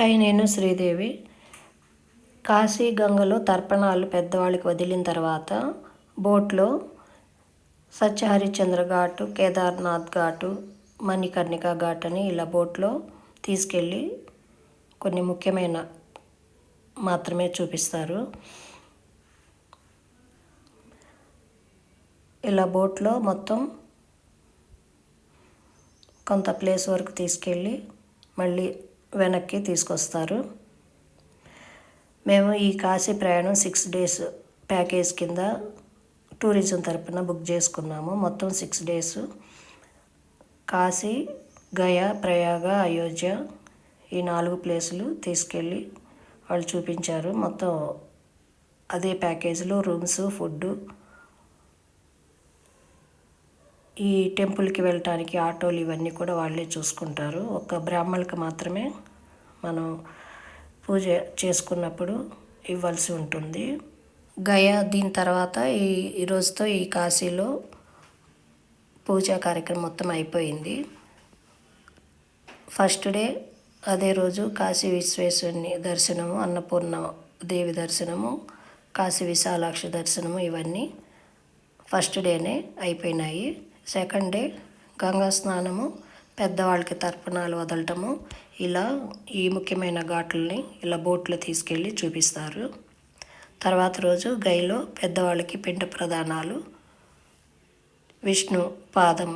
Hi నేను శ్రీదేవి. కాశీ గంగలో తర్పణాలు పెద్దవాళ్ళకి వదిలిన తర్వాత బోట్లో సత్యహరిశ్చంద్ర ఘాటు కేదార్నాథ్ ఘాటు మణికర్ణిక ఘాట్ అని ఇలా బోట్లో తీసుకెళ్ళి కొన్ని ముఖ్యమైన మాత్రమే చూపిస్తారు. ఇలా బోట్లో మొత్తం కొంత ప్లేస్ వరకు తీసుకెళ్ళి మళ్ళీ వెనక్కి తీసుకొస్తారు. మేము ఈ కాశీ ప్రయాణం సిక్స్ డేస్ ప్యాకేజ్ కింద టూరిజం తరపున బుక్ చేసుకున్నాము. మొత్తం సిక్స్ డేస్ కాశీ గయా ప్రయాగ అయోధ్య ఈ నాలుగు ప్లేసులు తీసుకెళ్ళి వాళ్ళు చూపించారు. మొత్తం అదే ప్యాకేజీలో రూమ్స్ ఫుడ్ ఈ టెంపుల్కి వెళ్ళటానికి ఆటోలు ఇవన్నీ కూడా వాళ్ళే చూసుకుంటారు. ఒక బ్రాహ్మణులకు మాత్రమే మనం పూజ చేసుకున్నప్పుడు ఇవ్వాల్సి ఉంటుంది. గయా దీని తర్వాత ఈ ఈరోజుతో ఈ కాశీలో పూజా కార్యక్రమం మొత్తం అయిపోయింది. ఫస్ట్ డే అదే రోజు కాశీ విశ్వేశ్వరుని దర్శనము అన్నపూర్ణ దేవి దర్శనము కాశీ విశాలాక్షి దర్శనము ఇవన్నీ ఫస్ట్ డేనే అయిపోయినాయి. సెకండ్ డే గంగా స్నానము పెద్దవాళ్ళకి తర్పణాలు వదలటము. ఇలా ఈ ముఖ్యమైన ఘాట్లని ఇలా బోట్లో తీసుకెళ్ళి చూపిస్తారు. తర్వాత రోజు గైలో పెద్దవాళ్ళకి పిండ ప్రదానాలు విష్ణు పాదం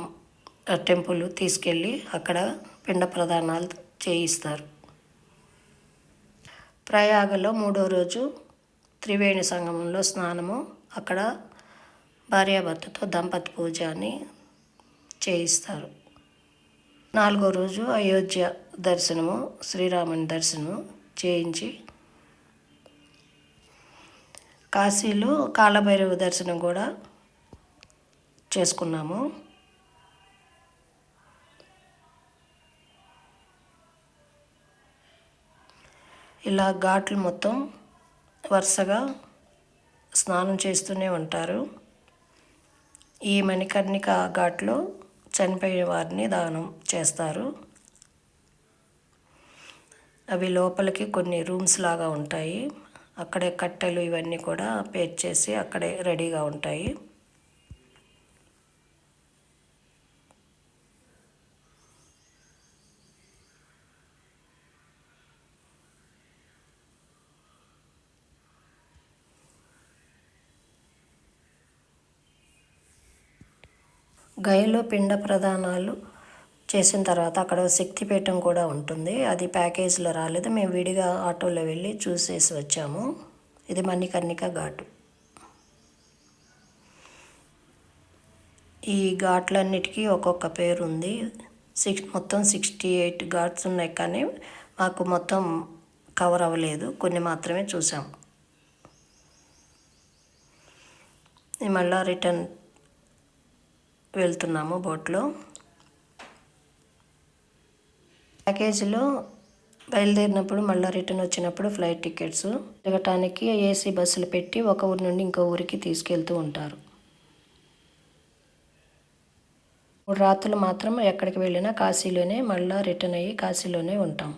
టెంపుల్ తీసుకెళ్ళి అక్కడ పిండ ప్రదానాలు చేయిస్తారు. ప్రయాగలో మూడో రోజు త్రివేణి సంగమంలో స్నానము. అక్కడ భార్యాభర్తతో దంపతి పూజ అని చేయిస్తారు. నాలుగో రోజు అయోధ్య దర్శనము శ్రీరాముని దర్శనము చేయించి కాశీలో కాలభైరవ దర్శనం కూడా చేసుకున్నాము. ఇలా ఘాట్లు మొత్తం వరుసగా స్నానం చేస్తూనే ఉంటారు. ఈ మణికర్ణిక ఘాట్లో చనిపోయిన వారిని దానం చేస్తారు. అవి లోపలికి కొన్ని రూమ్స్ లాగా ఉంటాయి. అక్కడే కట్టెలు ఇవన్నీ కూడా పేర్చేసి అక్కడే రెడీగా ఉంటాయి. గయలో పిండ ప్రదానాలు చేసిన తర్వాత అక్కడ శక్తిపీఠం కూడా ఉంటుంది. అది ప్యాకేజీలో రాలేదు. మేము విడిగా ఆటోలో వెళ్ళి చూసేసి వచ్చాము. ఇది మణికర్ణిక ఘాటు. ఈ ఘాట్లన్నిటికీ ఒక్కొక్క పేరు ఉంది సిక్స్ మొత్తం సిక్స్టీ ఎయిట్ ఘాట్స్ ఉన్నాయి కానీ మాకు మొత్తం కవర్ అవ్వలేదు. కొన్ని మాత్రమే చూసాం. మళ్ళీ రిటర్న్ వెళ్తున్నాము బోట్లో. ప్యాకేజీలో బయలుదేరినప్పుడు మళ్ళీ రిటర్న్ వచ్చినప్పుడు ఫ్లైట్ టికెట్స్. తిరగటానికి ఏసీ బస్సులు పెట్టి ఒక ఊరి నుండి ఇంకో ఊరికి తీసుకెళ్తూ ఉంటారు. మూడు రాత్రులు మాత్రం ఎక్కడికి వెళ్ళినా కాశీలోనే మళ్ళీ రిటర్న్ అయ్యి కాశీలోనే ఉంటాం.